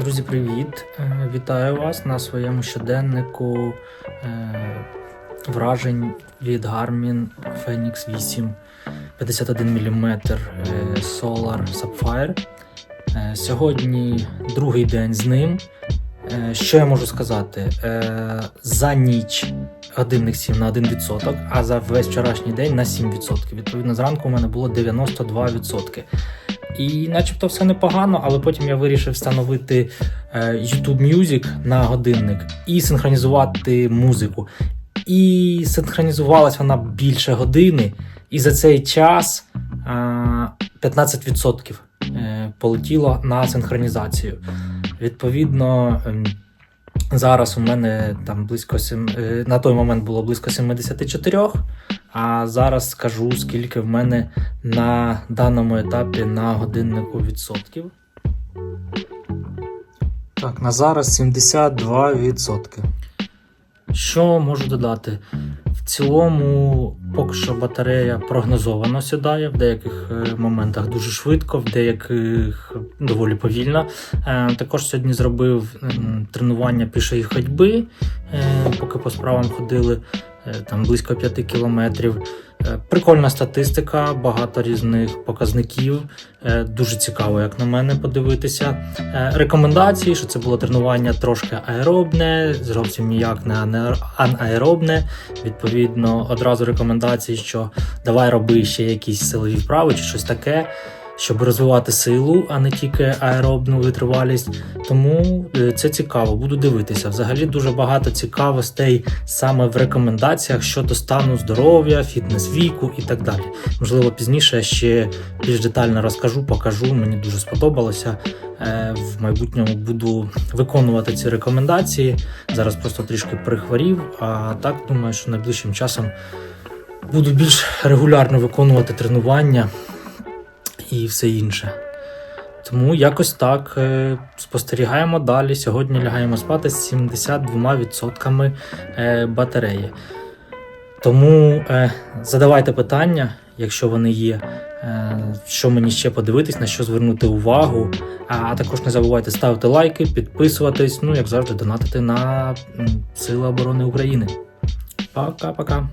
Друзі, привіт! Е, Вітаю вас на своєму щоденнику е, вражень від Garmin Phoenix 8 51 мм Solar Sapphire. Е, Сьогодні другий день з ним. Що я можу сказати? За ніч годинник сів на 1%, а за весь вчорашній день на 7%. Відповідно, зранку у мене було 92%. І начебто все непогано, але потім я вирішив встановити е, YouTube Music на годинник і синхронізувати музику. І синхронізувалась вона більше години, і за цей час е, 15% е, полетіло на синхронізацію. Відповідно, ем, зараз у мене там близько сім, е, на той момент було близько 74, а зараз скажу, скільки в мене на даному етапі на годиннику відсотків. Так, на зараз 72%. Що можу додати? В цілому, поки що батарея прогнозовано сідає, в деяких е, моментах дуже швидко, в деяких доволі повільно. Е, Також сьогодні зробив тренування пішої ходьби, е, поки по справам ходили там близько 5 кілометрів. Е, Прикольна статистика, багато різних показників. Е, Дуже цікаво, як на мене, подивитися. Е, Рекомендації, що це було тренування трошки аеробне, зовсім ніяк не анаеробне. Відповідно, одразу рекомендації, що давай роби ще якісь силові вправи чи щось таке, щоб розвивати силу, а не тільки аеробну витривалість. Тому е, це цікаво, буду дивитися. Взагалі дуже багато цікавостей саме в рекомендаціях щодо стану здоров'я, фітнес віку і так далі. Можливо, пізніше ще більш детально розкажу, покажу. Мені дуже сподобалося. Е, В майбутньому буду виконувати ці рекомендації. Зараз просто трішки прихворів, а так думаю, що найближчим часом буду більш регулярно виконувати тренування і все інше. Тому якось так е, спостерігаємо далі. Сьогодні лягаємо спати з 72% е, батареї. Тому е, задавайте питання, якщо вони є, що мені ще подивитись, на що звернути увагу. А також не забувайте ставити лайки, підписуватись, ну як завжди, донатити на Сили оборони України. Пока-пока.